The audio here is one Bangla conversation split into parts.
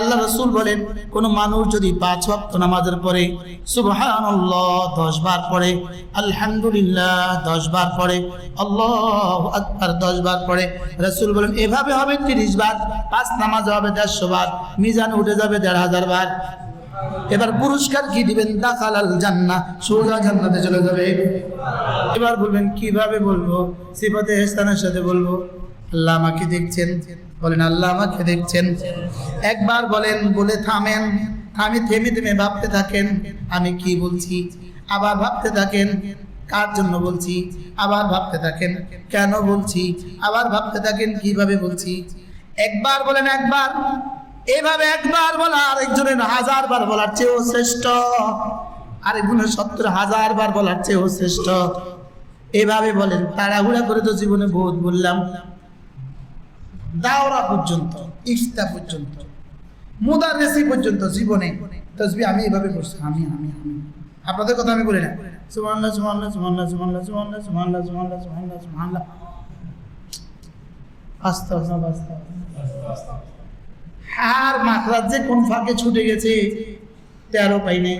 আল্লাহ রসুল বলেন, কোন মানুষ যদি পাঁচ ওয়াক্ত নামাজের পরে সুবহানাল্লাহ দশ বার পড়ে, আলহামদুলিল্লাহ দশ বার পড়ে, আল্লাহ আকবার দশ বার পড়ে, রসুল বলেন, এভাবে হবে তিরিশ বার, পাঁচ নামাজ হবে দেড়শো বার, মিজান উঠে যাবে দেড় হাজার বার। এবার পুরস্কার কি দিবেন? দাখাল আল জান্না সোজা জান্নাতে চলে যাবে। এবার বলবেন, কীভাবে বলব? সিফাতে ইহসানের সাথে বলব, আল্লাহ আমাকে দেখছেন। বলেন, আল্লাহ আমাকে দেখছেন। একবার বলেন, বলে থামেন। থামে থেমে থেমে ভাবতে থাকেন, আমি কি বলছি? আবার ভাবতে থাকেন, কার জন্য বলছি? আবার ভাবতে থাকেন, কেন বলছি? আবার ভাবতে থাকেন, কীভাবে বলছি? একবার বলেন, একবার। এভাবে একবার বলা, আরেকজনের হাজার বার বলার চেয়েও শ্রেষ্ঠ। আরেকজনের সত্তর হাজার বার বলার চেয়েও শ্রেষ্ঠ। এভাবে বলেন, তাড়াহুড়া করে তো জীবনে বহুত বললাম। দাওরা পর্যন্ত, ইফতা পর্যন্ত মুদারেসি পর্যন্ত, জীবনে তসবি আমি এভাবে করছি, আমি আমি আমি। আপনাদের কথা আমি বলি না। সুবহানাল্লাহ সুবহানাল্লাহ সুবহানাল্লাহ সুবহানাল্লাহ সুবহানাল্লাহ সুবহানাল্লাহ সুবহানাল্লাহ সুবহানাল্লাহ সুবহানাল্লাহ। আস্তাগফিরুল্লাহ আস্তাগফিরুল্লাহ আর মাখরাজ যে কোন ফাঁকে ছুটে গেছে তেরো পাইনে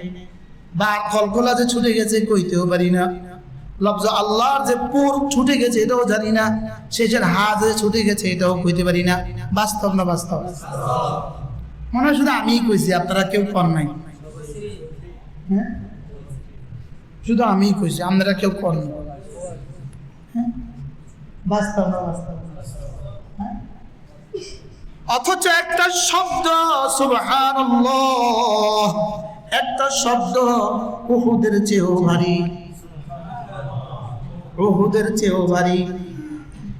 বা কলকলা যে ছুটে গেছে, কইতেও পারি না। লফজ আল্লাহর যে পুর ছুটে গেছে, এটাও জানি না। শেষের হা যে ছুটে গেছে, এটাও কইতে পারি না। বাস্তব না বাস্তব? মনে হয় শুধু আমিই কইছি, আপনারা কেউ কর নাই। হ্যাঁ? শুধু আমিই কইছি, আপনারা কেউ কর নাই। হ্যাঁ? হ্যাঁ? অথচ একটা শব্দ, সুবহানাল্লাহ, একটা শব্দ উহুদের চেয়েও ভারী। উহুদের চেয়েও ভারী।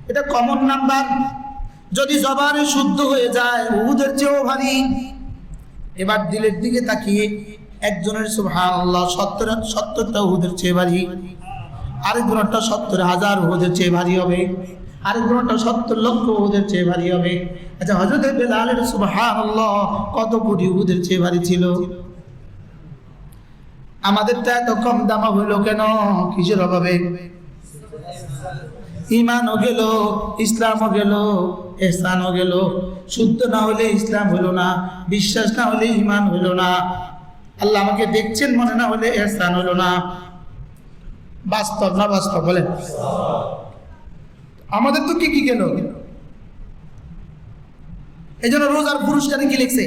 এটা কমন নাম্বার যদি জবানে শুদ্ধ হয়ে যায়, উহুদের চেয়েও ভারী। এবার দিলের দিকে তাকিয়ে একজনের সুবহানাল্লাহ, সত্তর, সত্তরটা উহুদের চেয়ে ভারী। আরেকজনটা সত্তর হাজার উহুদের চেয়ে ভারী হবে। আরেকজনটা সত্তর লক্ষ উহুদের চেয়ে ভারী হবে। আচ্ছা হজরত বেলালের সুবহানাল্লাহ কত কোটি উহুদের চেয়ে ভারী ছিল? আমাদেরটা এত কম দামা হইল কেন? কিসের অভাবে? ইমানও গেল ইসলামও গেল এহসানও গেল। শুদ্ধ না হলে ইসলাম হলো না, বিশ্বাস না হলে ইমান হলো না। আল্লাহ আমাকে দেখছেন মনে না হলে এহসান হলো না। বাস্তব না বাস্তব, বলেন। আমাদের তো কি কি গেল? এই জন্য রোজার পুরস্কারে কি লিখছে?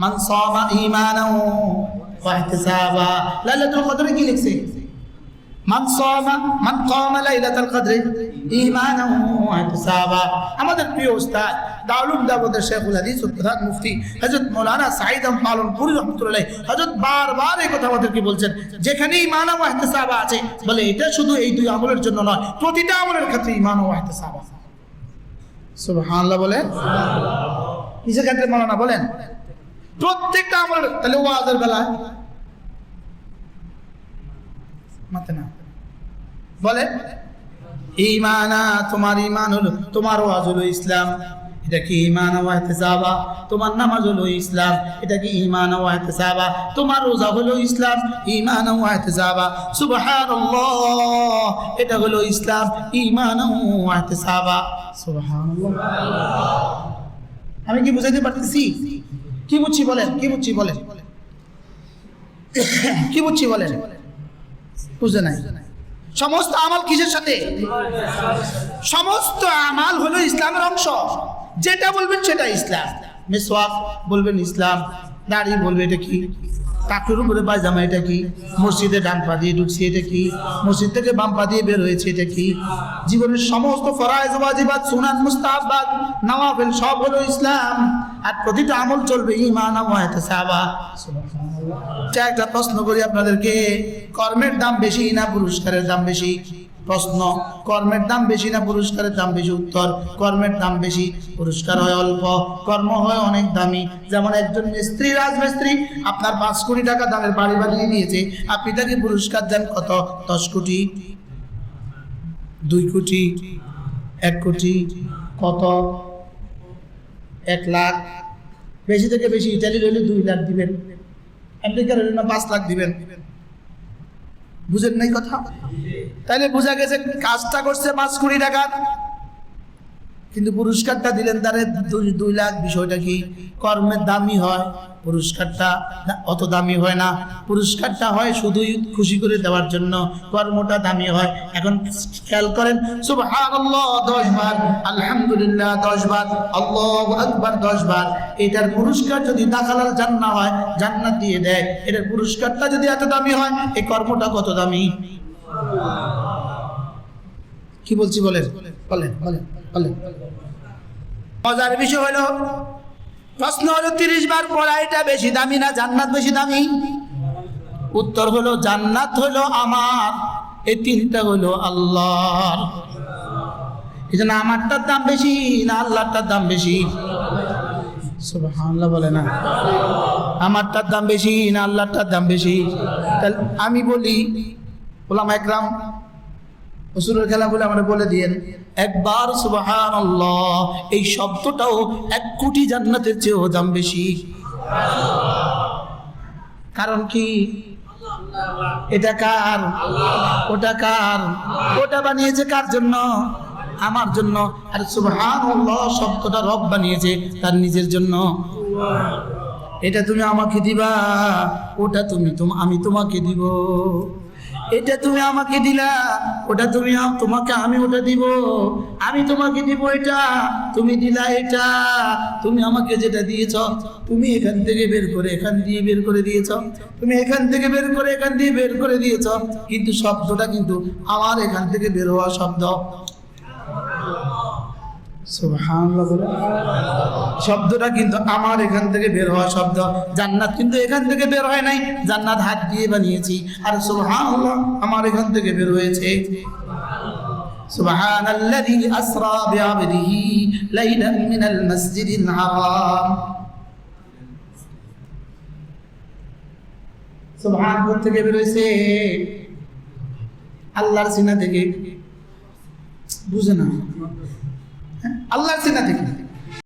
মান সামা ঈমানাও ওয়া ইহতিসাবা। কি লিখছে? আমাদের প্রিয় উস্তাদ দাউলুম দাবুদের শেখুল হাদিস ও প্রধান মুফতি হযরত মাওলানা সাঈদ আহমদ পালনপুরি রহমাতুল্লাহ হযরত বারবার এই কথা আমাদেরকে বলছেন যেখানে ঈমান ও ইহতিসাবা আছে বলে এটা শুধু এই দুই আমলের জন্য নয় প্রতিটা আমলের ক্ষেত্রে ও সুবহানাল্লাহ বলে কিসের ক্ষেত্রে মালানা বলেন প্রত্যেকটা আমল তাহলে ওয়াজের বেলা মাতে না বলে ইমানা তোমার ইমান হলো তোমার ওয়াজ হলো ইসলাম। এটা কি ইমান ওয়াহতে সাবা তোমার নামাজ হলো ইসলাম। এটা কি ইমান ওয়াহতে সাবা তোমার রোজা হলো ইসলাম। ইমান ওয়াহতে সাবা সুবহানাল্লাহ, এটা হলো ইসলাম। ইমান ওয়াহতে সাবা সুবহানাল্লাহ। আমি কি বুঝাইতে পারতেছি? কি বুঝছি বলেন, কি বুঝছি বলেন? কি বুঝছি বলেন? বুঝে নাই। সমস্ত আমাল কিসের সাথে? সমস্ত আমাল হলো ইসলামের অংশ। যেটা বলবেন সেটা ইসলাম। মেসওয়াক বলবেন ইসলাম, দাড়ি বলবে এটা কি? কাকুর উপরে পায়জামা এটা কি? মসজিদে ডান পা দিয়ে ঢুকছি এটা কি? মসজিদ থেকে বাম পা দিয়ে বের হয়েছে এটা কি? জীবনের সমস্ত ফরাইজ ওয়াজিবাত সুনান মুস্তাহাবাত, নওয়াফিল সব হলো ইসলাম। আর প্রতিটা আমল চলবে আচ্ছা, একটা প্রশ্ন করি আপনাদেরকে কর্মের দাম বেশি না পুরস্কারের দাম বেশি? প্রশ্ন কর্মের দাম বেশি না পুরস্কারের দাম বেশি? উত্তর কর্মের দাম বেশি পুরস্কার হয় অল্প কর্ম হয় অনেক দামি। যেমন একজন মিস্ত্রি রাজমিস্ত্রি আপনার পাঁচ কোটি টাকা দামের বাড়ি বানিয়ে দিয়েছে আপনি তাকে পুরস্কার দেন কত? দশ কোটি। দুই কোটি এক কোটি কত? এক লাখ। বেশি থেকে বেশি ইটালি হলে দুই লাখ দিবেন। আমেরিকার হলে না পাঁচ লাখ দিবেন? বুঝেন নাই কথা? তাইলে বোঝা গেছে কাজটা করছে পাঁচ কোটি টাকা। কিন্তু পুরস্কারটা দিলেন তারে দুই লাখ। বিষয়টা কি? কর্মের দামি হয়। পুরস্কারটা অত দামি হয় না। পুরস্কারটা হয় শুধুই খুশি করে দেওয়ার জন্য। কর্মটা দামি হয়। এখন খেয়াল করেন, সুবহানাল্লাহ, দশ বার। আলহামদুলিল্লাহ, দশ বার। আল্লাহু আকবার, দশ বার। এটার পুরস্কার যদি দাখালাল জান্নাত হয়, জান্নাত দিয়ে দেয়। এটার পুরস্কারটা যদি এত দামি হয়, এই কর্মটা কত দামি? কি বলছি বলেন? বলেন বলেন। মজার বিষয় হলো, প্রশ্ন হলো, তিরিশ বার পড়া এটা বেশি দামি না, জান্নাত বেশি দামি? উত্তর হলো, জান্নাত হলো আমার, এই তিনটা হলো আল্লাহর। এই জন্য আমারটার দাম বেশি না আল্লাহটার দাম বেশি? সুবহানাল্লাহ বলে না। আমারটার দাম বেশি না আল্লাহটার দাম বেশি? তাহলে আমি বলি ওলামা একরাম রসুলের খেলা বলে আমরা বলে দিয়েন, একবার সুবাহান এই শব্দটাও এক কোটি জান্নাতের চেয়েও দাম বেশি। কারণ কি? এটা কার? ওটা কার? ওটা বানিয়েছে কার জন্য? আমার জন্য। আর সুবহান শব্দটা রব বানিয়েছে তার নিজের জন্য। এটা তুমি আমাকে দিবা, ওটা তোম, আমি তোমাকে দিব। এটা তুমি আমাকে দিলা, ওটা তুমি তোমাকে আমি ওটা দিব। আমি তোমাকে দিব এটা, তুমি দিলা এটা, তুমি আমাকে যেটা দিয়েছ, তুমি এখান থেকে বের করে এখান দিয়ে বের করে দিয়েছ। তুমি এখান থেকে বের করে এখান দিয়ে বের করে দিয়েছ, কিন্তু শব্দটা কিন্তু আমার এখান থেকে বের হওয়া শব্দ। শব্দটা কিন্তু আমার এখান থেকে বের হওয়া শব্দ জান্নাত কিন্তু এখান থেকে বের হয় নাই জান্নাত হাত দিয়ে বানিয়েছি আর সুবহানাল্লাহ আমার এখান থেকে বের হয়েছে سبحان الذي أسرى بعبده ليلا من المسجد الحرام সুবহান থেকে বের হয়েছে আল্লাহর সিনা থেকে বুঝে না হ্যাঁ? আল্লাহর সিনা থেকে